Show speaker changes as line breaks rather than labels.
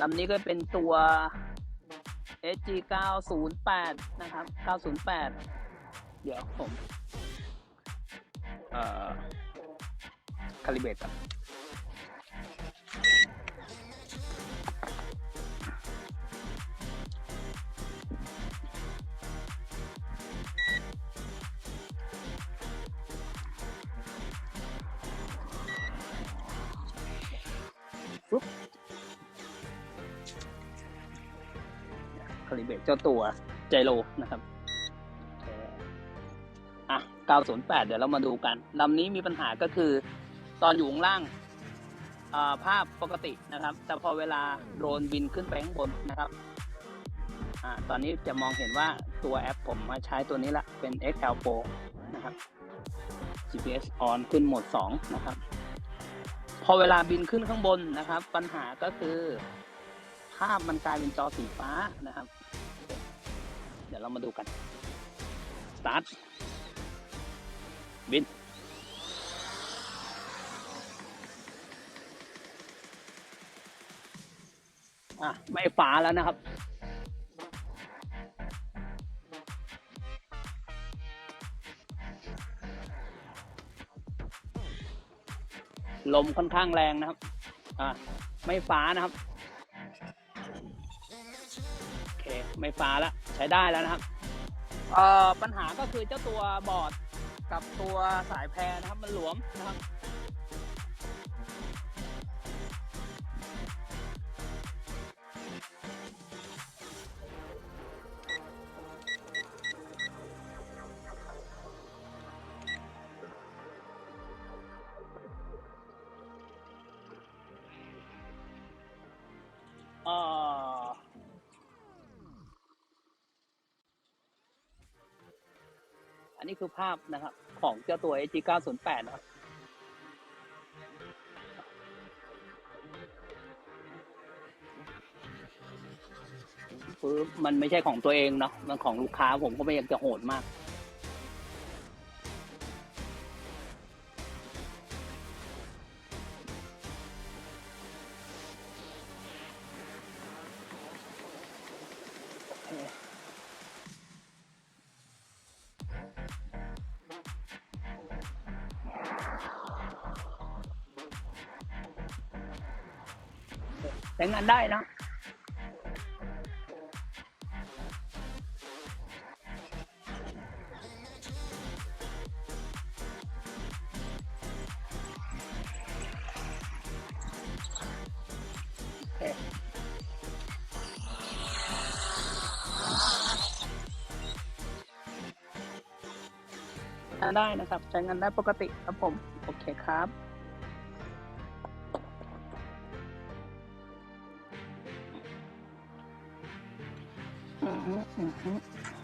ลำนี้ก็เป็นตัว SG 908 นะครับ 908 เดี๋ยวผม เอ่อ คาลิเบตครับคาลิเบตเจ้าตัวไจโรนะครับ 908 เดี๋ยวเรามาดูกันลำนี้มีปัญหาก็คือ ตอนอยู่ข้างล่างาภาพปกตินะครับ แต่พอเวลาโดรนบินขึ้นไปข้างบนนะครับอตอนนี้จะมองเห็นว่าตัวแอปผมมาใช้ตัวนี้ละเป็น XL Pro นะครับ GPS on ขึ้นโหมด 2 นะครับ พอเวลาบินขึ้นข้างบนนะครับ ปัญหาก็คือ ภาพมันกลายเป็นจอสีฟ้านะครับ เดี๋ยวเรามาดูกัน start บิน อะ ไม่ฟ้าแล้วนะครับ ลมค่อนข้างแรงนะครับ อะ ไม่ฟ้านะครับ โอเค ไม่ฟ้าแล้ว ใช้ได้แล้วนะครับ เอ่อ ปัญหาก็คือเจ้าตัวบอร์ด กับตัวสายแพรนะครับมันหลวมนะครับเอ่อ นนี้คือภาพนะครับ ของเจ้าตัว AG 908 นะครับคือมันไม่ใช่ของตัวเองเนาะมันของลูกค้าผมก็ไม่อยากจะโหดมาก ใช้งานได้นะโอเคใช้ได้นะครับ ใช้งานได้ปกติครับผม โอเคครับ Mm-hmm. Mmm.